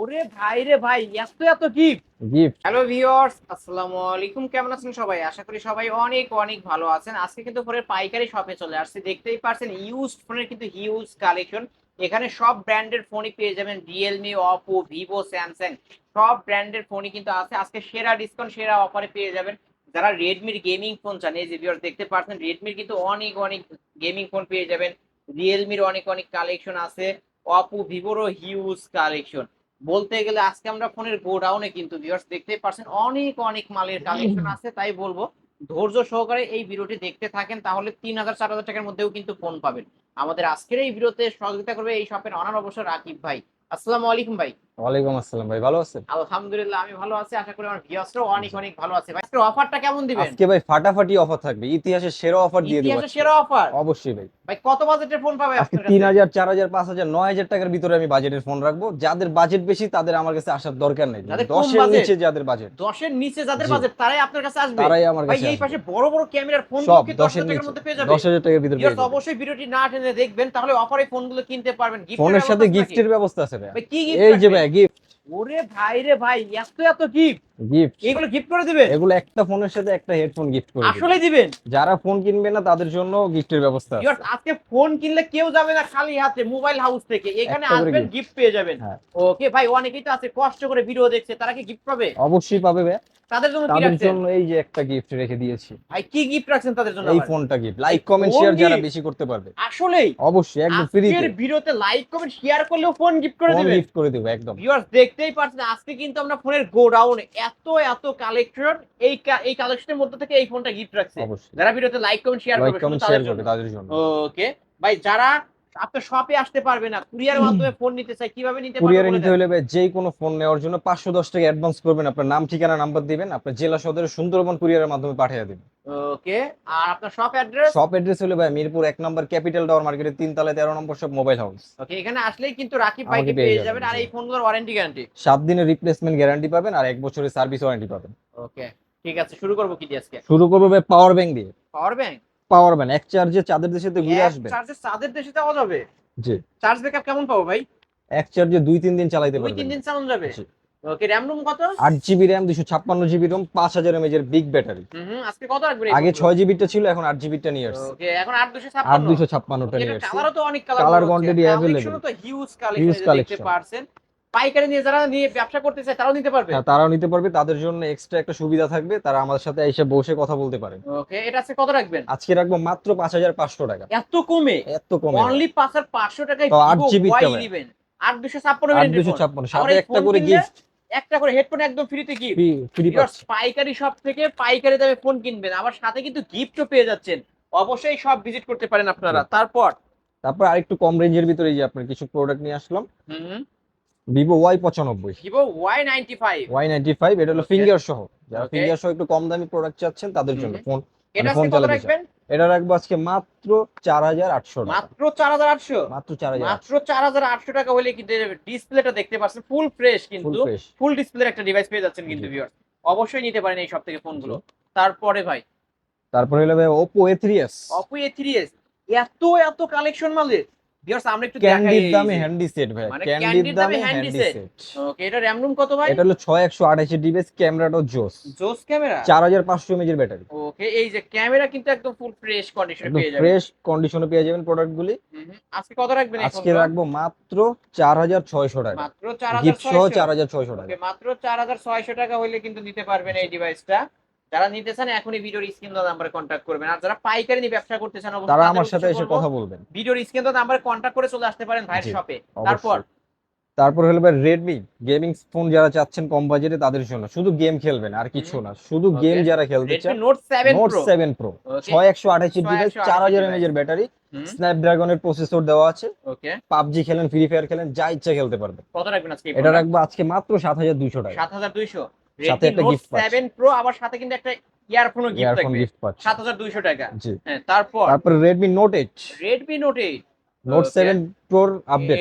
ওরে ভাই রে ভাই এত এত গিফট গিফট হ্যালো ভিউয়ার্স আসসালামু আলাইকুম কেমন আছেন সবাই? আশা করি সবাই অনেক অনেক ভালো আছেন। আজকে কিন্তু ফোনের পাইকারি শপে চলে আসছে। দেখতেই পারছেন ইউজ ফোনের কিন্তু হিউজ কালেকশন এখানে সব ব্র্যান্ডের ফোনই পেয়ে যাবেন রিয়েলমি অপো ভিভো স্যামসাং সব ব্র্যান্ডের ফোনই কিন্তু আছে। আজকে সেরা ডিসকাউন্ট সেরা অফারে পেয়ে যাবেন। যারা রেডমির গেমিং ফোন চান এই যে ভিউয়ার্স দেখতে পাচ্ছেন রেডমির কিন্তু অনেক অনেক গেমিং ফোন পেয়ে যাবেন। রিয়েলমির অনেক অনেক কালেকশন আছে। অপো ভিভোরও হিউজ কালেকশন বলতে গেলে আজকে আমরা ফোনের গোডাউনে কিন্তু ভিউয়ার্স দেখতেই পারছেন অনেক অনেক মালের কালেকশন আছে তাই বলব ধৈর্য সহকারে এই ভিডিওটি দেখতে থাকেন তাহলে তিন হাজার চার হাজার টাকার মধ্যেও কিন্তু ফোন পাবেন। আমাদের আজকের এই ভিডিওতে সহযোগিতা করবে এই শপের অনার অবশ্য রাকিব ভাই। আসসালামু আলাইকুম ভাই। ওয়ালাইকুম আসসালাম ভাই ভালো আছেন? আলহামদুলিল্লাহ আমি ভালো আছি আশা করি আমার ভিউয়ার্সরাও অনেক অনেক ভালো আছে ভাই। আজকের অফারটা কেমন দিবেন? আজকে ভাই ফাটাফাটি অফার থাকবে ইতিহাসের সেরা অফার দিয়ে দিব ইতিহাসের সেরা অফার অবশ্যই ভাই। ভাই কত বাজেটের ফোন পাবে আপনার কাছে? হাজার চার হাজার পাঁচ হাজার নয় হাজার টাকার ভিতরে আমি বাজেটের ফোন রাখব। যাদের বাজেট বেশি তাদের আমার কাছে আসার দরকার নেই। যাদের কম দশের budget, নিচে যাদের বাজেট দশের নিচে যাদের। বাজেট তারাই আপনার কাছে আসবে। তারাই আমার ভাই এই পাশে বড় বড় ক্যামেরার ফোন কি দশ দশের হাজার টাকার মধ্যে পেয়ে যাবে। দশ হাজার টাকার ভিতরে পেয়ে যাবেন। অবশ্যই ভিডিওটি না টেনে দেখবেন তাহলে অফারে ফোনগুলো কিনতে পারবেন। এর ফোনের সাথে গিফটের ব্যবস্থা আছে ভাই কি এই যে ভাই গিফট ওরে ভাই রে ভাই এত এত গিফট গিফট এগুলো গিফট করে দিবেন? এগুলো একটা ফোনের সাথে একটা হেডফোন গিফট করে। আসলে দিবেন? যারা ফোন কিনবে না তাদের জন্য গিফটের ব্যবস্থা আছে। আজকে ফোন কিনলে কেউ যাবে না খালি হাতে মোবাইল হাউস থেকে। এখানে আসবেন গিফট পেয়ে যাবেন। হ্যাঁ। ওকে ভাই অনেকেই তো আছে কষ্ট করে ভিডিও দেখছে। তারা কি গিফট পাবে? অবশ্যই পাবে ভাই তাদের জন্য তাদের জন্য এই যে একটা গিফট রেখে দিয়েছি। ভাই কি গিফট রাখছেন তাদের জন্য এই? ফোনটা গিফট লাইক কমেন্ট শেয়ার যারা বেশি করতে পারবে। আসলেই। অবশ্যই একদম ফ্রিতে আজকের ভিডিওতে লাইক কমেন্ট শেয়ার করলেও ফোন গিফট করে দিবেন গিফট করে দেবো একদম। ভিউয়ার্স দেখতেই পাচ্ছেন আজকে কিন্তু আমরা ফোনের গোডাউন এত এত কালেকশন এই এই কালেকশনের মধ্যে থেকে এই ফোনটা গিফট রাখছে। যারা ভিডিওতে লাইক কমেন্ট শেয়ার করবে তাদের জন্য। ওকে ভাই যারা আপনার শপে আসতে পারবে না। কুরিয়ার মাধ্যমে ফোন নিতে চাই কীভাবে নিতে কুরিয়ারে নিতে হলে ভাই যে কোনো ফোন নেওয়ার জন্য পাঁচশো দশ টাকা অ্যাডভান্স করবেন। আপনার নাম ঠিকানা নাম্বার দিবেন। আপনার জেলা সদরের সুন্দরবন কুরিয়ারের মাধ্যমে পাঠিয়ে দিবেন। ওকে আর আপনার শপ অ্যাড্রেস শপ অ্যাড্রেস হলে ভাই মিরপুর এক নম্বর ক্যাপিটাল টাওয়ার মার্কেটের তিন তলায় তেরো নম্বর সব মোবাইল হাউস ওকে এখানে আসলেই কিন্তু রাকিব আমাকে ভাইকে পেয়ে যাবেন, আর। এই ফোনগুলোর ওয়ারেন্টি গ্যারান্টি সাত দিনের রিপ্লেসমেন্ট গ্যারান্টি পাবেন আর এক বছরের সার্ভিস ওয়ারেন্টি পাবেন। ওকে ঠিক আছে শুরু করব কি দিয়ে আজকে? শুরু করব ভাই পাওয়ার ব্যাংক দিয়ে। পাওয়ার ব্যাংক পাওয়ার ব্যাংক এক চার্জে চাঁদের দেশে ঘুরে আসবে। চার্জের চার্জের দেশে যাওয়া যাবে? জি। চার্জ ব্যাকআপ কেমন পাবো ভাই? এক চার্জে দুই তিন দিন চালাইতে দুই তিন দিন চালানো যাবে? ওকে র্যাম রুম কত? আট জিবি র্যাম দুশো ছাপ্পান্ন জিবি রোম পাঁচ হাজার এর বিগ ব্যাটারি। হুম আজকে কত রাখবেন আগে ছয় জিবিটা ছিল এখন আট জিবিটা নিয়ে আসছে। ওকে এখন আট দুশো আট ছাপ্পান্ন দুশো নিয়ে আসছে। কালারও তো অনেক কালার Colour quantity available. তো হিউজ কালেকশন দেখতে পারছেন। পাইকারি নিয়ে যারা নিয়ে ব্যবসা করতে চায় তারাও নিতে পারবে? হ্যাঁ, তারাও নিতে পারবে। তাদের জন্য এক্সট্রা একটা সুবিধা থাকবে। তারা আমাদের সাথে এসে বসে কথা বলতে পারেন ওকে এটা আজকে কত রাখবেন? আজকে রাখব মাত্র পাঁচ হাজার পাঁচশো টাকা। এত কমে? এত কমে অনলি পাঁচ আর পাঁচশো টাকায় তো আট দুশো ছাপ্পান্ন আট দুশো ছাপ্পান্ন। সাথে একটা করে গিফট একটা করে হেডফোন একদম ফ্রিতে গিফট ফ্রি পাইকারি শপ থেকে পাইকারি দামে ফোন কিনবেন। আবার সাথে কিন্তু গিফটও পেয়ে যাচ্ছেন। অবশ্যই সব ভিজিট করতে পারেন আপনারা। তারপর? তারপর আরেকটু কম রেঞ্জের ভিতরে এই যে আপনার কিছু প্রোডাক্ট নিয়ে আসলাম। হুম। ভিভো ওয়াই পঁচানব্বই। Vivo Y ninety five Y ninety five এটা হলো. ফিঙ্গার সহ। যারা. ফিঙ্গার সহ একটু কম দামি প্রোডাক্ট চাচ্ছেন তাদের জন্য ফোন এটা ফোন চালাতে রাখবেন? এটা রাখব আজকে মাত্র চার হাজার আটশো মাত্র চার হাজার আটশো? মাত্র চার হাজার মাত্র চার হাজার আটশো টাকা হলে কিন্তু ডিসপ্লেটা দেখতে পাচ্ছেন ফুল ফ্রেশ কিন্তু ফুল ডিসপ্লের একটা ডিভাইস পেয়ে যাচ্ছেন কিন্তু। ভিউয়ার অবশ্যই নিতে পারেন এই সব থেকে ফোনগুলো তারপরে ভাই? তারপরে হলো ভাই Oppo A three S Oppo A three S এত এত কালেকশন মালের। ভিউয়ার্স আমরা একটু দেখাই দামে। হ্যান্ডি সেট ভাই। মানে ক্যান্ডির দামে হ্যান্ডি সেট ওকে এটা র্যাম রুম কত ভাই? এটা হলো ছয় একশো আঠাশি ডিভাইস ক্যামেরাটাও জোস জোস ক্যামেরা চার হাজার পাঁচশো এমএজ এর ব্যাটারি ওকে এই যে ক্যামেরা কিন্তু একদম ফুল ফ্রেশ কন্ডিশনে পেয়ে যাবেন। ফ্রেশ কন্ডিশনে পেয়ে যাবেন প্রোডাক্ট গুলি হুম হুম। আজকে কত রাখবেন আজকে রাখব মাত্র চার হাজার ছয়শো টাকা। মাত্র চার হাজার গিফট সহ চার হাজার ছয়শো টাকা। মাত্র চার হাজার ছয়শো টাকা হলে কিন্তু নিতে পারবেন এই ডিভাইসটা যারা নিতে চান এখনই ভিডিওর স্ক্রিন নাম্বারে কন্ট্যাক্ট করবেন। আর যারা পাইকারি নিয়ে ব্যবসা করতে চান অবশ্যই তারা আমার সাথে এসে কথা বলবেন। ভিডিওর স্ক্রিন নাম্বারে কন্ট্যাক্ট করে চলে আসতে পারেন ভাইয়ের শপে তারপর? তারপর হলো ভাই রেডমি গেমিং ফোন যারা চাচ্ছেন কম বাজেটে তাদের জন্য। শুধু গেম খেলবেন আর কিছু না। শুধু গেম যারা খেলতে চান Note seven Note Pro seven Pro ছয় একশো আঠাশি ডিভাইস 6128 চার হাজার device। এমএজ এর ব্যাটারি স্ন্যাপড্রাগনের প্রসেসর দেওয়া আছে। ওকে পাবজি খেলেন ফ্রি ফায়ার খেলেন যা ইচ্ছা খেলতে পারবেন। কত রাখবেন আজকে এটা রাখব আজকে মাত্র সাত হাজার দুইশো টাকা। সাত হাজার দুইশো? সাথে একটা গিফট পাচ্ছি। সেভেন প্রো আবার সাথে কিন্তু একটা ইয়ারফোনও গিফট ইয়ারফোন থাকবে। গিফট পাচ্ছে সাত হাজার দুইশো টাকা। জি। হ্যাঁ তারপর? তারপর Redmi Note eight Redmi Note eight Note Okay. Seven প্রোর update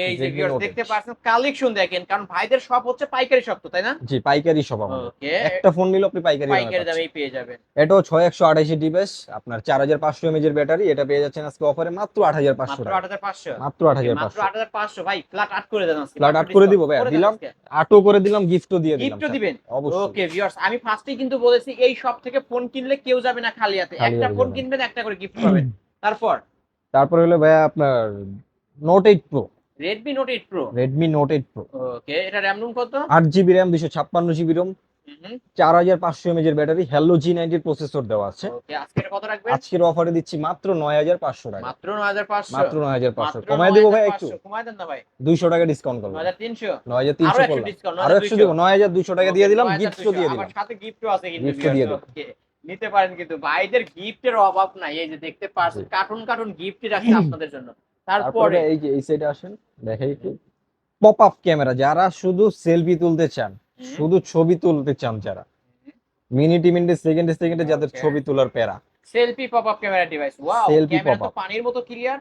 দেখতে পাচ্ছেন কালেকশন দেখেন কারণ ভাইদের সব হচ্ছে পাইকারি শপ তো তাই না? জি পাইকারি সব আমাদের। একটা ফোন নিলে আপনি পাইকারি পাইকারি। দামেই পেয়ে যাবেন। এটাও ছয় একশো আঠাশি ডিভাইস আপনার চার হাজার পাঁচশো এমএজ এর ব্যাটারি এটা পেয়ে যাচ্ছেন আজকে অফারে মাত্র আট হাজার পাঁচশো মাত্র টাকা। মাত্র আট হাজার মাত্র পাঁচশো। আট হাজার পাঁচশো। ভাই ফ্ল্যাট আট করে দেন আজকে Flat আট করে দিব ভাই, দিলাম। আটও করে দিলাম গিফটও দিয়ে দিলাম গিফটও দিবেন? অবশ্যই। ওকে ভিউয়ার্স আমি ফার্স্টেই কিন্তু বলেছি এই শপ থেকে ফোন কিনলে কেউ যাবে না খালি হাতে। একটা ফোন কিনবেন একটা করে গিফট পাবেন। তারপর? তারপরে হলো ভাইয়া আপনার Note eight Pro Redmi Note eight Pro Redmi Note eight Pro okay এটা র্যাম রুম কত? আট জিবি র্যাম দুশো ছাপ্পান্ন জিবি রোম চার হাজার পাঁচশো এমএজ এর ব্যাটারি হ্যালো জি নাইনটির প্রসেসর দেওয়া আছে। আজকের অফারে দিচ্ছি মাত্র নয় হাজার পাঁচশো টাকা। মাত্র নয় হাজার পাঁচশো। মাত্র নয় হাজার পাঁচশো। কমায় দেবো ভাই একটু? কমায় দেন না ভাই। দুইশো টাকা ডিসকাউন্ট করব। নয় হাজার তিনশো। নয় হাজার তিনশো করলাম। আরও একশো দেবো। নয় হাজার দুশো টাকা দিয়ে দিলাম গিফটও দিয়ে দিলাম। সাথে গিফটও আছে দিয়ে okay। নিতে পারেন কিন্তু ভাইদের গিফটের অভাব নাই। এই যে দেখতে পাচ্ছেন কার্টুন কার্টুন গিফট রাখছে আপনাদের জন্য। তারপরে এই যে এই সাইডে আসেন দেখাই একটু। পপ আপ ক্যামেরা যারা শুধু সেলফি তুলতে চান শুধু ছবি তুলতে চান যারা মিনিটে মিনিটে সেকেন্ডে সেকেন্ডে যাদের ছবি তোলার প্যারা। Selfie pop up camera device wow Selfie camera তো পানির মতো ক্লিয়ার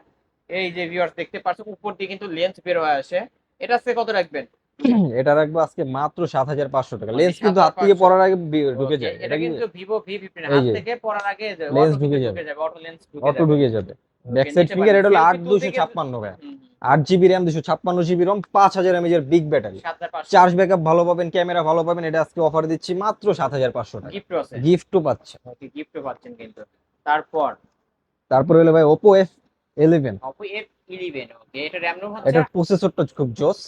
এই যে ভিউয়ার্স দেখতে পাচ্ছেন উপর দিয়ে কিন্তু লেন্স বের হয়ে আসে। এটা সে কত রাখবেন? এটা রাখব আজকে মাত্র সাত হাজার পাঁচশো টাকা। লেন্স কিন্তু হাত থেকে পড়ার আগে ঢুকে যায় এটা কিন্তু ভিভো ভি ফিফটিন হাত থেকে পড়ার আগে auto ঢুকে যাবে। অটো লেন্স অটো ঢুকে যাবে। ব্যাক সাইড ফিঙ্গার এটা হলো আট দুশো ছাপ্পান্ন ভাই। হুম, হুম, আট জিবি র্যাম দুশো ছাপ্পান্ন জিবি রম পাঁচ হাজার এমএজ এর বিগ ব্যাটারি 7,500 চার্জ ব্যাকআপ ভালো পাবেন ক্যামেরা ভালো পাবেন এটা আজকে অফার দিচ্ছি মাত্র সাত হাজার পাঁচশো টাকা। গিফটও পাচ্ছে ওকে গিফটও পাচ্ছেন কিন্তু। তারপর? তারপরে হলো ভাই Oppo F eleven Oppo F11 okay এটা RAM ROM হচ্ছে এটার প্রসেসরটা খুব জোস।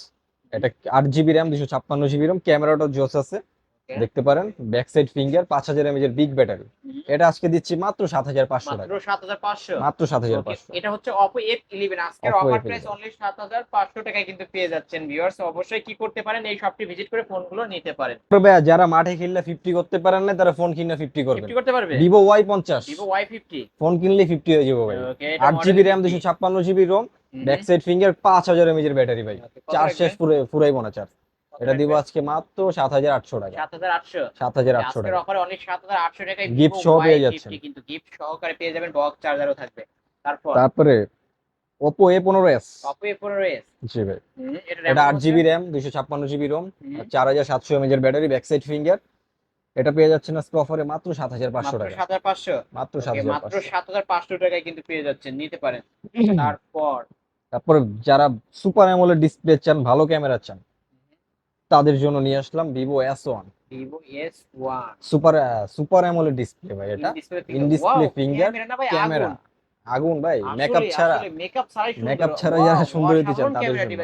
এটা আট জিবি র্যাম দুশো ছাপ্পান্ন জিবি রম ক্যামেরাটা জোস আছে। দেখতে পারেন ব্যাক সাইড ফিঙ্গার পাঁচ হাজার এমএজ এর বিগ ব্যাটারি এটা আজকে দিচ্ছি মাত্র সাত হাজার পাঁচশো টাকা। 7500 মাত্র সাত হাজার পাঁচশো। এটা হচ্ছে Oppo F11 আজকের Oppo offer F11 price only 7500 টাকায় কিন্তু পেয়ে যাচ্ছেন ভিউয়ার্স অবশ্যই কি করতে পারেন এই শপটি ভিজিট করে ফোনগুলো নিতে পারেন। তবে যারা মাঠে খেললে ফিফটি করতে পারেন না তারা ফোন কিনে ফিফটি করবেন। 50 করতে পারবে? ভিভো ওয়াই পঞ্চাশ। Vivo Y50 ফোন কিনলে ফিফটি হয়ে যাবে আট জিবি র্যাম দুশো ছাপ্পান্ন GB ROM back side finger পাঁচ হাজার এমএজ এর ব্যাটারি ভাই। চার্জ শেষ? পুরো ফুরাইব না চার্জ এটা দিব আজকে মাত্র সাত হাজার আটশো টাকা। 7800 সাত হাজার আটশো আজকের টাকা। অফারে অনলি 7800 টাকায় Vivo সহ পেয়ে যাচ্ছেন। কিন্তু গিফট সহকারে পেয়ে যাবেন বক্স চার্জারও থাকবে। তারপর? তারপরে ওপো এ পনেরো এস Oppo A15s জি ভাই। এটা এটা RAM আট হচ্ছে- জিবি র্যাম দুশো ছাপ্পান্ন জিবি রোম হুম, চার হাজার সাতশো এমএজ এর ব্যাটারি ব্যাক সাইড ফিঙ্গার এটা পেয়ে যাচ্ছেন আজকে অফারে মাত্র সাত হাজার পাঁচশো মাত্র টাকা। 7500 মাত্র সাত Okay, হাজার মাত্র পাঁচশো। সাত হাজার পাঁচশো টাকায় কিন্তু পেয়ে যাচ্ছেন। নিতে পারেন। তারপর? তারপরে যারা সুপার অ্যামোলেড ডিসপ্লে চান ভালো ক্যামেরা চান তাদের জন্য নিয়ে আসলাম Vivo S one super super AMOLED display ভাই এটা। In display finger, ক্যামেরা আগুন। ভাই মেকআপ ছাড়া মেকআপ সুন্দর। Makeup ছাড়া যারা সুন্দর হতে চান তাদের জন্য।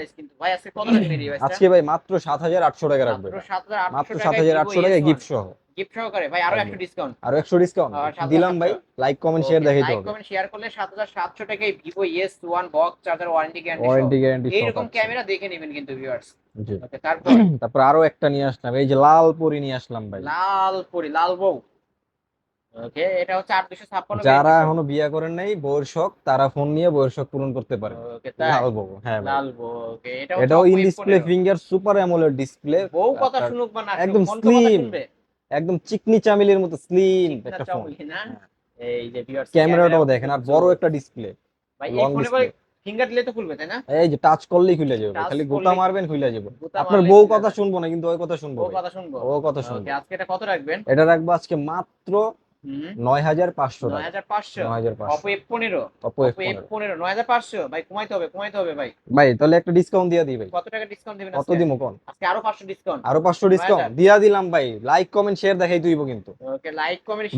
আজকে ভাই মাত্র সাত হাজার আটশো টাকা রাখবে মাত্র 7800 মাত্র সাত হাজার আটশো টাকা গিফট সহ। গিফট সহকারে। ভাই আরও ডিসকাউন্ট আরও একশো ডিসকাউন্ট দিলাম ভাই। Like comment share like comment share করলে 7700 টাকায় box charger warranty guarantee warranty guarantee camera দেখে নেবেন কিন্তু ভিউয়ার্স ওকে তারপর? তারপর আরও একটা নিয়ে আসলাম। এই যে লাল পরি নিয়ে আসলাম ভাই। লাল পরি লাল বউ। ওকে এটা হচ্ছে 856 যারা এখনও বিয়ে করেন নাই বউয়ের শখ তারা ফোন নিয়ে বউয়ের শখ পূরণ করতে পারে। ওকে লাল বউ হ্যাঁ লাল বউ ওকে এটাও in display finger super AMOLED display বউ কথা শুনুক বা না একদম ফোন একদম চিকনি চামিলের মতো স্লিম একটা ফোন এই যে ক্যামেরাটাও দেখেন আর বড় একটা ডিসপ্লে এই long ফোনে display। ফিঙ্গার দিলে তো খুলবে তাই না? এই যে টাচ করলেই খুলে যাবে খালি গোতা মারবেন খুলে যাবে। আপনার বউ কথা শুনব না কিন্তু ওই কথা শুনব বউ কথা শুনব। ও কথা শুনব। আজকে এটা কত রাখবেন? এটা রাখব আজকে মাত্র নয় হাজার পাঁচশো টাকা 9500 নয় হাজার পাঁচশো। Oppo F15 Oppo Oppo F15 9500 ভাই কমাইতে হবে কমাইতে হবে ভাই। ভাই তাহলে একটা ডিসকাউন্ট দিয়ে দিই ভাই। কত টাকা ডিসকাউন্ট দিবেন কত আজকে? কোন? আজকে আরও 500 ডিসকাউন্ট আরও পাঁচশো ডিসকাউন্ট 9000 দিয়া দিলাম ভাই। লাইক কমেন্ট শেয়ার দেখাই তুইব কিন্তু। ওকে লাইক কমেন্ট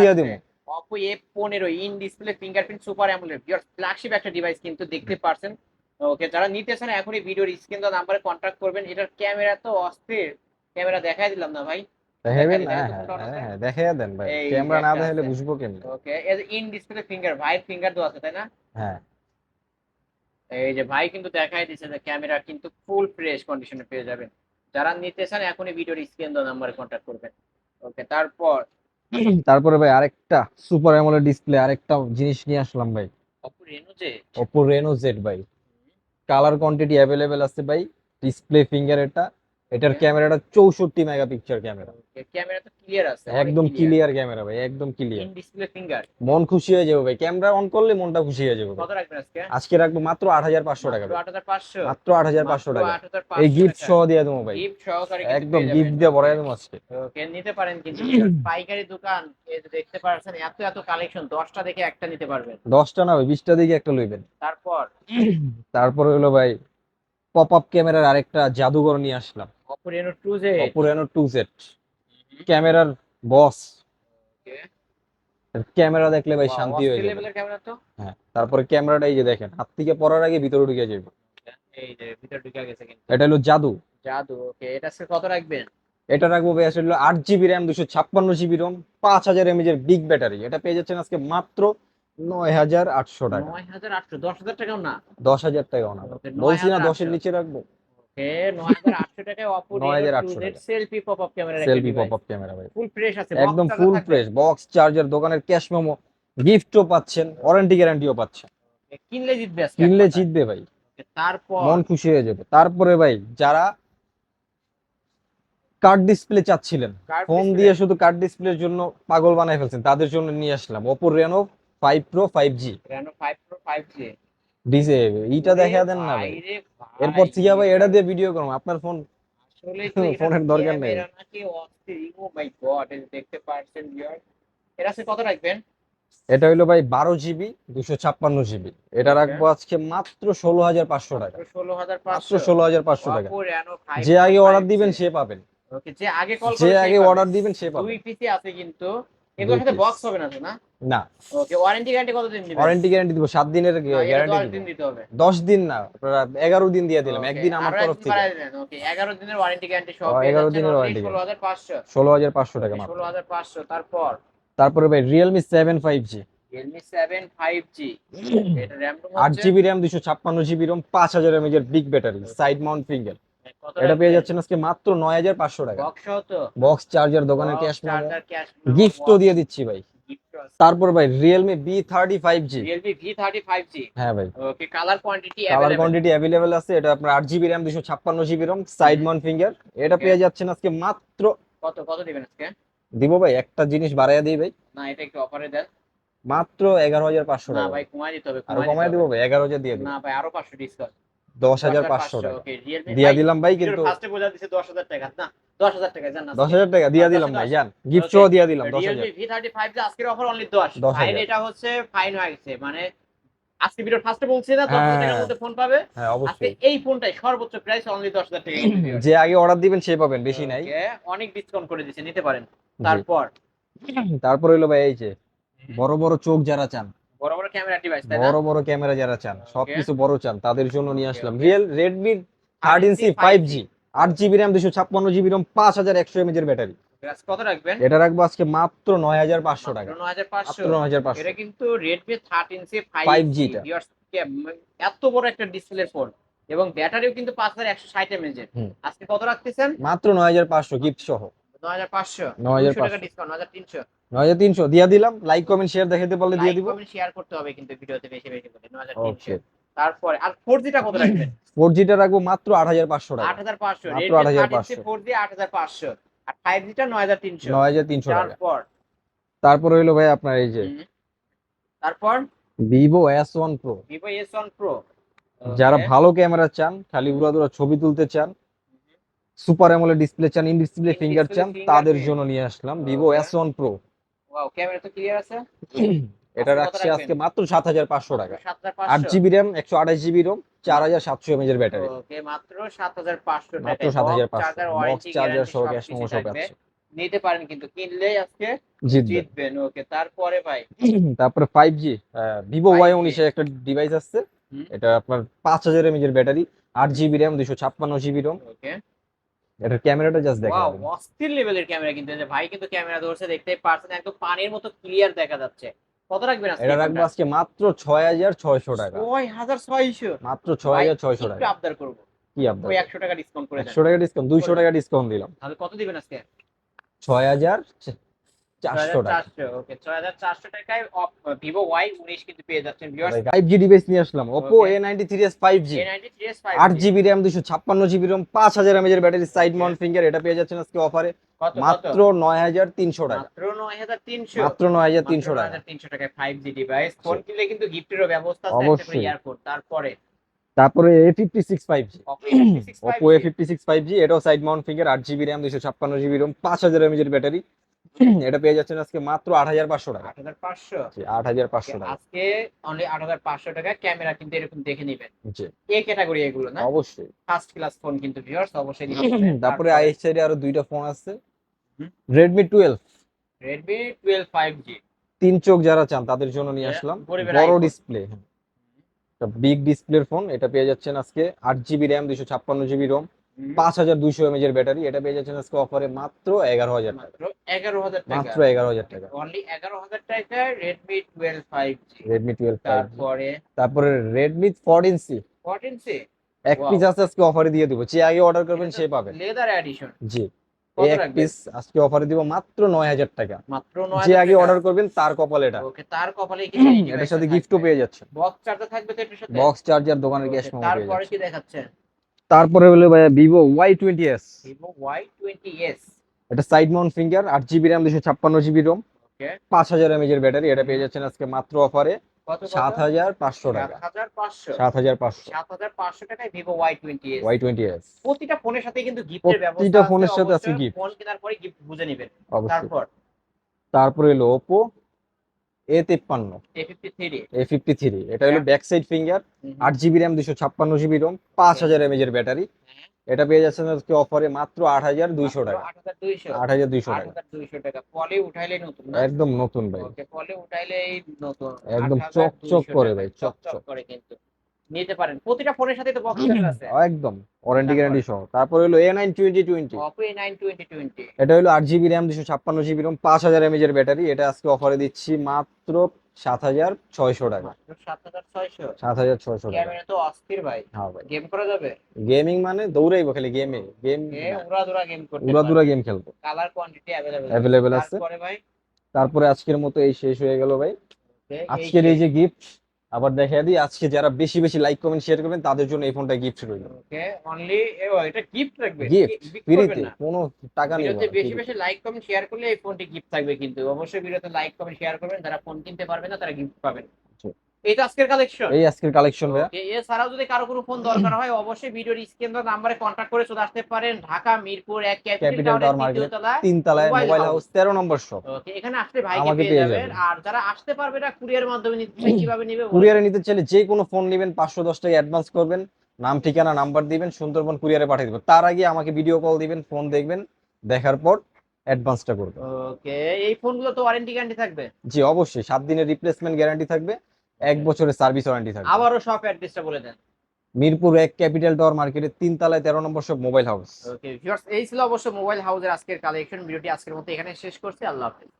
দিয়ে দিবো। Oppo F15 in display fingerprint super AMOLED viewers flagship একটা ডিভাইস কিন্তু দেখতে পারছেন। ওকে যারা নিতে চান এখনই ভিডিওর স্ক্রিন নাম্বারে কন্ট্যাক্ট করবেন। এটার ক্যামেরা তো অস্থির। ক্যামেরা দেখাই দিলাম না ভাই। দেখাবেন হ্যাঁ হ্যাঁ কোনটা আছে? হ্যাঁ দেখে দেন ভাই। ক্যামেরা না দেখাইলে বুঝব কেমনে? Okay edge in display finger ভাইয়ের ফিঙ্গার দেওয়া আছে তাই না? হ্যাঁ। এই যে ভাই কিন্তু দেখাই যে ক্যামেরা কিন্তু ফুল ফ্রেশ কন্ডিশনে পেয়ে যাবেন। যারা নিতে চান এখনই ভিডিওর স্ক্রিন দেওয়া নাম্বারে কন্ট্যাক্ট করবেন। ওকে তারপর তারপরে ভাই আরেকটা সুপার অ্যামোলেড ডিসপ্লে আরেকটা জিনিস নিয়ে আসলাম ভাই। যে Oppo Reno Z ভাই। কালার কোয়ান্টিটি অ্যাভেলেবেল আছে ভাই। ডিসপ্লে ফিঙ্গার এটা। এটার. ক্যামেরাটা চৌষট্টি মেগাপিক্সেল ক্যামেরা। ক্যামেরা তো ক্লিয়ার আছে একদম ক্লিয়ার ক্যামেরা ভাই একদম ক্লিয়ার ডিসপ্লে ফিঙ্গার মন খুশি হয়ে যাবে ভাই ক্যামেরা অন করলে মনটা খুশি হয়ে যাবে। কত রাখবেন আজকে? আজকে রাখব মাত্র আট হাজার পাঁচশো টাকা ভাই। আট হাজার পাঁচশো? মাত্র আট হাজার পাঁচশো টাকা। এই গিফট সহ দিয়ে দেবো ভাই। গিফট সহকারে একদম গিফট দিয়ে ভরাই দেবো আজকে। ওকে নিতে পারেন কিন্তু পাইকারি দোকান এই যে দেখতে পাচ্ছেন এত এত কালেকশন দশটা দেখে একটা নিতে পারবেন। দশটা না ভাই বিশটা দেখে একটা লইবেন। তারপর? তারপর হলো ভাই পপ আপ ক্যামেরার আরেকটা জাদুঘর নিয়ে আসলাম। Oppo Reno 2Z Oppo Reno 2Z ক্যামেরার বস ক্যামেরা দেখলে ভাই শান্তি হয়ে যাবে। ক্যামেরা তো? হ্যাঁ তারপরে ক্যামেরাটা এই যে দেখেন হাত থেকে পড়ার আগে ভিতরে ঢুকে যাবে। এই যে ভিতর ঢুকে গেছে কিন্তু। এটা হলো জাদু। জাদু ওকে এটা আজকে কত রাখবেন? এটা রাখব ভাই আসলে আট জিবি র্যাম দুশো ছাপ্পান্ন জিবি রোম পাঁচ হাজার এমএজ এর বিগ ব্যাটারি এটা পেয়ে যাচ্ছেন আজকে মাত্র নয় হাজার আটশো টাকা। নয় হাজার আটশো দশ হাজার টাকাও না। দশ হাজার টাকাও না। বলছি না দশের নিচে রাখব। ওকে নয় হাজার আটশো টাকায় অপো 9,800 টাকা। Selfie pop up camera selfie pop up camera ভাই। ফুল ফ্রেশ আছে একদম ফুল ফ্রেশ বক্স চার্জার দোকানের ক্যাশ মেমো গিফটও পাচ্ছেন ওয়ারেন্টি গ্যারান্টিও পাচ্ছেন। কিনলে জিতবে কিনলে জিতবে ভাই। তারপর মন খুশি হয়ে যাবে। তারপরে ভাই যারা কার্ড ডিসপ্লে চাচ্ছিলেন ফোন দিয়ে শুধু কার্ড ডিসপ্লের জন্য পাগল বানায় ফেলছেন তাদের জন্য নিয়ে আসলাম। Oppo Reno 5 Pro 5G Reno 5 Pro 5G ডিসে এইটা দেখা দেন না ভাই এরপর থেকে ভাই এটা দিয়ে ভিডিও করুন আপনার ফোন আসলেই তো ফোনের দরকার নেই। নাকি অস্থির। ও মাই গড এই দেখতে পাচ্ছেন ভিউয়ার এর আছে কত রাখবেন? এটা হইল ভাই বারো জিবি দুশো ছাপ্পান্ন জিবি এটা রাখব আজকে মাত্র ষোলো হাজার পাঁচশো টাকা। ষোলো হাজার মাত্র পাঁচশো। ষোলো হাজার পাঁচশো টাকা। Oppo Reno 5 যে আগে অর্ডার দিবেন সে পাবেন। ওকে যে আগে কল যে আগে অর্ডার দিবেন সে পাবেন। দুই পিসি আছে কিন্তু। এগুলোর সাথে। বক্স হবে না তো না? না। ওকে ওয়ারেন্টি গ্যারান্টি কত দিন দিবেন? ওয়ারেন্টি গ্যারান্টি দিব সাত দিনের গ্যারান্টি দিন দিতে হবে। দশ দিন না আপনারা এগারো দিন দিয়ে দিলাম একদিন আমার তরফ থেকে। okay, 11 দিনের ওয়ারেন্টি গ্যারান্টি সহ 11 দিনের ষোলো হাজার পাঁচশো। টাকা মাত্র। ষোলো হাজার পাঁচশো তারপর? তারপরে ভাই five G Realme seven five G এটা র্যাম আট জিবি র্যাম দুশো ছাপ্পান্ন জিবি রোম পাঁচ হাজার এর big battery side mount finger এটা পেয়ে যাচ্ছেন আজকে মাত্র নয় হাজার পাঁচশো টাকা। বক্স চার্জার দোকানের ক্যাশ মানে গিফটও দিয়ে দিচ্ছি ভাই। তারপর ভাই Realme B thirty five G Realme V thirty five G হ্যাঁ ভাই। Okay colour quantity colour quantity available আছে। এটা আপনার আট জিবি র্যাম দুশো ছাপ্পান্ন GB ROM side mount finger এটা পেয়ে যাচ্ছেন আজকে মাত্র কত কত দিবেন আজকে? দিব ভাই একটা জিনিস বাড়াইয়া দিই ভাই। না এটা একটু অফারে দেন। মাত্র এগারো হাজার পাঁচশো টাকা। ভাই কমায় দিতে হবে আর কমায় দিব ভাই এগারো হাজার দিয়ে দিন না ভাই আরও পাঁচশো ডিসকাউন্ট দশ হাজার পাঁচশো টাকা। দিয়া দিলাম ভাই কিন্তু ফার্স্টে বোঝা দিছে 10000 টাকা না? 10000 টাকা জান দশ হাজার টাকা দিয়া দিলাম ভাই জান গিফট. সহ দিয়া দিলাম দশ হাজার। Realme V35 আজকের অফার অনলি 10 দশ হাজার। এটা হচ্ছে ফাইন হয়ে গেছে মানে আজকে ভিডিও ফার্স্টে বলছি না 10000 হ্যাঁ। টাকার মধ্যে ফোন পাবে। হ্যাঁ আজকে অবশ্যই। এই ফোনটাই সর্বোচ্চ প্রাইস অনলি 10000 টাকা যে আগে অর্ডার দিবেন সে পাবেন বেশি নাই। অনেক ডিসকাউন্ট করে দিচ্ছে নিতে পারেন। তারপর? তারপর হইল ভাই এই যে বড় বড় চোখ যারা চান বড় বড় ক্যামেরা ডিভাইস তাই না? বড় বড় ক্যামেরা যারা চান সবকিছু বড় চান তাদের জন্য নিয়ে আসলাম। Real Redmi thirteen C five G আট জিবি র্যাম দুশো ছাপ্পান্ন জিবি রম পাঁচ হাজার একশো এমএজ এর ব্যাটারি কত রাখবেন? এটা রাখব আজকে মাত্র নয় হাজার পাঁচশো টাকা। নয় হাজার পাঁচশো। মাত্র নয় হাজার পাঁচশো। এটা কিন্তু Redmi thirteen C 5G five এত বড় একটা ডিসপ্লে ফোন এবং ব্যাটারিও কিন্তু পাঁচ হাজার একশো ষাট এমএজ এর। আজকে কত রাখতেছেন? মাত্র নয় হাজার পাঁচশো গিফট সহ। নয় হাজার পাঁচশো। 9,500 টাকা ডিসকাউন্ট নয় হাজার তিনশো। নয় হাজার তিনশো। দিয়ে দিলাম লাইক কমেন্ট শেয়ার দেখাতে পারলে দিয়ে দিব। শেয়ার করতে হবে কিন্তু ভিডিওতে বেশি বেশি করে নয় হাজার তিনশো। তারপরে আর ফোর জিটা কত রাখবেন? ফোর জিটা রাখব মাত্র আট হাজার পাঁচশো আট টাকা হাজার পাঁচশো মাত্র 8,500 থার্টিন সি ফোর জি আট হাজার পাঁচশো আর ফাইভ জিটা নয় হাজার তিনশো। নয় হাজার তিনশো তারপর? তারপর হইল ভাই আপনার এই যে তারপর? Vivo S one Pro Vivo S one Pro যারা ভালো ক্যামেরা চান খালি উড়াদুরা ছবি তুলতে চান সুপার অ্যামোলেড ডিসপ্লে চান ইন ডিসপ্লে ফিঙ্গার চান তাদের জন্য নিয়ে আসলাম Vivo. S one Pro wow camera তো ক্লিয়ার আছে? এটা রাখছে আজকে মাত্র সাত হাজার পাঁচশো টাকা। সাত হাজার আট পাঁচশো জিবি র্যাম একশো আঠাশ জিবি রোম চার হাজার সাতশো এমএজ এর ব্যাটারি ওকে মাত্র সাত হাজার পাঁচশো মাত্র সাত হাজার পাঁচশো। বক্স চার্জার সহ ক্যাশ মেমো সব আছে। নিতে পারেন কিন্তু কিনলেই আজকে জিতবেন। ওকে তারপরে ভাই। তারপরে five G Vivo 5G Y উনিশের একটা ডিভাইস আসছে। এটা আপনার পাঁচ হাজার এমএজ এর ব্যাটারি আট জিবি র্যাম দুশো ছাপ্পান্ন জিবি রোম ওকে এটার ক্যামেরাটা জাস্ট দেখা ওয়াও অস্থির লেভেলের ক্যামেরা কিন্তু এই যে ভাই কিন্তু ক্যামেরা ধরছে দেখতেই পারছেন একদম পানির মতো ক্লিয়ার দেখা যাচ্ছে। কত রাখবেন আজকে এটা রাখব আজকে মাত্র ছয় হাজার ছয়শো টাকা। ছয় হাজার ছয়শো। মাত্র ছয় হাজার ছয়শো একটু টাকা। আবদার করব। কি আপনার ওই একশো টাকা ডিসকাউন্ট করে দেন। একশো টাকা ডিসকাউন্ট দুইশো টাকা ডিসকাউন্ট দিলাম। তাহলে কত দিবেন আজকে? ছয় হাজার চারশো টাকা চারশো ওকে ছয় হাজার চারশো টাকায় ভিভো ওয়াই উনিশ কিন্তু পেয়ে যাচ্ছেন ফাইভ জি ডিভাইস নিয়ে আসলাম Oppo A ninety three S five G five আট জিবি র্যাম দুশো ছাপ্পান্ন জিবি রোম পাঁচ হাজার এমএজের ব্যাটারি সাইড মাউন্ট ফিঙ্গার এটা পেয়ে যাচ্ছেন আজকে অফারে মাত্র নয় হাজার তিনশো টাকা। মাত্র নয় হাজার তিনশো। মাত্র নয় হাজার তিনশো মাত্র টাকা। 9300 টাকায় 5G ডিভাইস ফোন কিনলে কিন্তু গিফটেরও ব্যবস্থা অবশ্যই। তারপরে? তারপরে A fifty six five G Oppo A56 Oppo A fifty six five G এটাও সাইড মাউন্ট ফিঙ্গার আট জিবি র্যাম দুশো ছাপ্পান্ন জিবি রোম পাঁচ হাজার এমএজের ব্যাটারি এটা পেয়ে যাচ্ছেন আজকে মাত্র আট হাজার পাঁচশো টাকা। আট 8500 জি, আট হাজার পাঁচশো টাকা। আজকে অনলি 8500 টাকা ক্যামেরা কিন্তু এরকম দেখে নেবেন। জি। এ ক্যাটাগরি এগুলো না? অবশ্যই। ফার্স্ট ক্লাস ফোন কিন্তু ভিউয়ার্স অবশ্যই। তারপরে আই সাইডে আরও দুইটা ফোন আছে। রেডমি টুয়েলভ Redmi 12 5G তিন চোখ যারা চান তাদের জন্য নিয়ে আসলাম। বড়। ডিসপ্লে বিগ ডিসপ্লের ফোন এটা পেয়ে যাচ্ছেন আজকে আট জিবি র্যাম দুশো ছাপ্পান্ন জিবি রোম পাঁচ হাজার দুইশো এমএজের ব্যাটারি এটা পেয়ে যাচ্ছেন আজকে অফারে মাত্র এগারো হাজার টাকা। মাত্র 11000 টাকা। মাত্র এগারো হাজার টাকা। অনলি 11000 টাকায় Redmi 12 5G রেডমি টুয়েলভ তারপরে? তারপরে রেডমি ফোরটিন সি 14C এক পিস আছে আজকে অফারে দিয়ে দিব যে আগে অর্ডার করবেন সে পাবেন লেদার এডিশন জি। এক পিস আজকে অফারে দিব মাত্র নয় হাজার টাকা। মাত্র যে 9000 আগে অর্ডার করবেন তার কপাল এটা। ওকে তার কপালে এটার সাথে গিফটও পেয়ে যাচ্ছেন। বক্স চার্জার থাকবে তো এটার সাথে? বক্স চার্জার দোকানের ক্যাশ তারপরে কি দেখাচ্ছেন? তারপরে হলো ভাইয়া Vivo Y twenty S Vivo Y twenty S এটা সাইড মাউন্ট ফিঙ্গার আট জিবি র্যাম দুশো ছাপ্পান্ন জিবি রোম পাঁচ হাজার এমএজের ব্যাটারি এটা পেয়ে যাচ্ছেন আজকে মাত্র অফারে সাত হাজার পাঁচশো টাকা। সাত হাজার পাঁচশো। সাত হাজার পাঁচশো। টাকায় Vivo Y twenty S Y twenty S প্রতিটা ফোনের সাথে কিন্তু গিফটের ব্যবস্থা প্রতিটা ফোনের সাথে আছে gift। ফোন কেনার পরে গিফট বুঝে নেবেন। অবশ্যই। তারপর? তারপরে হলো ওপো এ তিপ্পান্ন। এ ফিফটি থ্রি এটা হলো। ব্যাক সাইড ফিঙ্গার আট জিবি র্যাম দুশো ছাপ্পান্ন জিবি রোম পাঁচ হাজার এমএজের ব্যাটারি হ্যাঁ। এটা পেয়ে যাচ্ছেন আজকে অফারে মাত্র আট হাজার দুইশো টাকা। আট হাজার দুইশো। টাকা। উঠাইলে নতুন একদম নতুন ভাই। পলে উঠাইলে নতুন। একদম 8,200 চকচক করে ভাই, চকচক। করে কিন্তু। নিতে পারেন প্রতিটা ফোনের সাথে তো বক্স আছে একদম ওয়ারেন্টি তারপর? গ্যারান্টি সহ তারপরে হলো A nine twenty twenty Oppo A9 2020 এটা হলো আট জিবি র্যাম দুশো ছাপ্পান্ন জিবি রোম পাঁচ হাজার এমএজের ব্যাটারি এটা আজকে অফারে দিচ্ছি মাত্র সাত হাজার ছয়শো টাকা মাত্র 7600 সাত হাজার ছয়শো টাকা ক্যামেরা তো অস্থির ভাই হ্যাঁ ভাই গেম করা যাবে গেমিং মানে দৌড়াইবো খালি গেমে গেম এ উড়া দুরা গেম করতে উড়া দুরা গেম খেলবো কালার কোয়ান্টিটি अवेलेबल Available আছে। তারপরে ভাই তারপরে আজকের মতো এই শেষ হয়ে গেল ভাই okay, আজকের এই যে গিফট আবার দেখা দিই আজকে যারা বেশি বেশি লাইক কমেন্ট শেয়ার করবেন তাদের জন্য এই ফোনটা গিফট রইল। ওকে অনলি এটা গিফট রাখবে গিফট ফ্রিতে না। কোনো টাকা নেই বেশি বেশি লাইক কমেন্ট শেয়ার করলে এই ফোনটি গিফট থাকবে কিন্তু। অবশ্যই ভিডিওতে লাইক কমেন্ট শেয়ার করবেন। যারা ফোন কিনতে পারবে না তারা গিফট পাবেন। তো আজকের কালেকশন এই আজকের কালেকশন ভাইয়া। এছাড়াও যদি কারও কোনো ফোন দরকার হয় অবশ্যই ভিডিওর স্ক্রিন দেওয়া নাম্বারে কন্ট্যাক্ট করে চলে আসতে পারেন। ঢাকা মিরপুর এক ক্যাপিটাল Market। তলায় তিন তলায় মোবাইল হাউস তেরো নম্বর শপ ওকে এখানে আসলে ভাইকে পেয়ে যাবেন। আর যারা আসতে পারবে না কুরিয়ার মাধ্যমে নিতে চাই কীভাবে নেবে কুরিয়ারে নিতে চাইলে যে কোনো ফোন নেবেন পাঁচশো দশ টাকা অ্যাডভান্স করবেন। নাম ঠিকানা নাম্বার দিবেন সুন্দরবন কুরিয়ারে পাঠিয়ে দেবেন। তার আগে আমাকে ভিডিও কল দিবেন ফোন দেখবেন দেখার পর অ্যাডভান্সটা করবেন। ওকে এই ফোনগুলো তো ওয়ারেন্টি গ্যারান্টি থাকবে। জি অবশ্যই। সাত দিনের রিপ্লেসমেন্ট গ্যারান্টি থাকবে। এক বছরের সার্ভিস ওয়ারেন্টি থাকবে। আবারও শপ অ্যাড্রেসটা বলে দেন। মিরপুর এক ক্যাপিটাল টাওয়ার মার্কেটের তিন তলায় তেরো নম্বর সব মোবাইল হাউস ওকে ভিউয়ার্স এই ছিল অবশ্য মোবাইল হাউসের আজকের কালেকশন ভিডিওটি আজকের মতো এখানে শেষ করছি। আল্লাহ হাফেজ।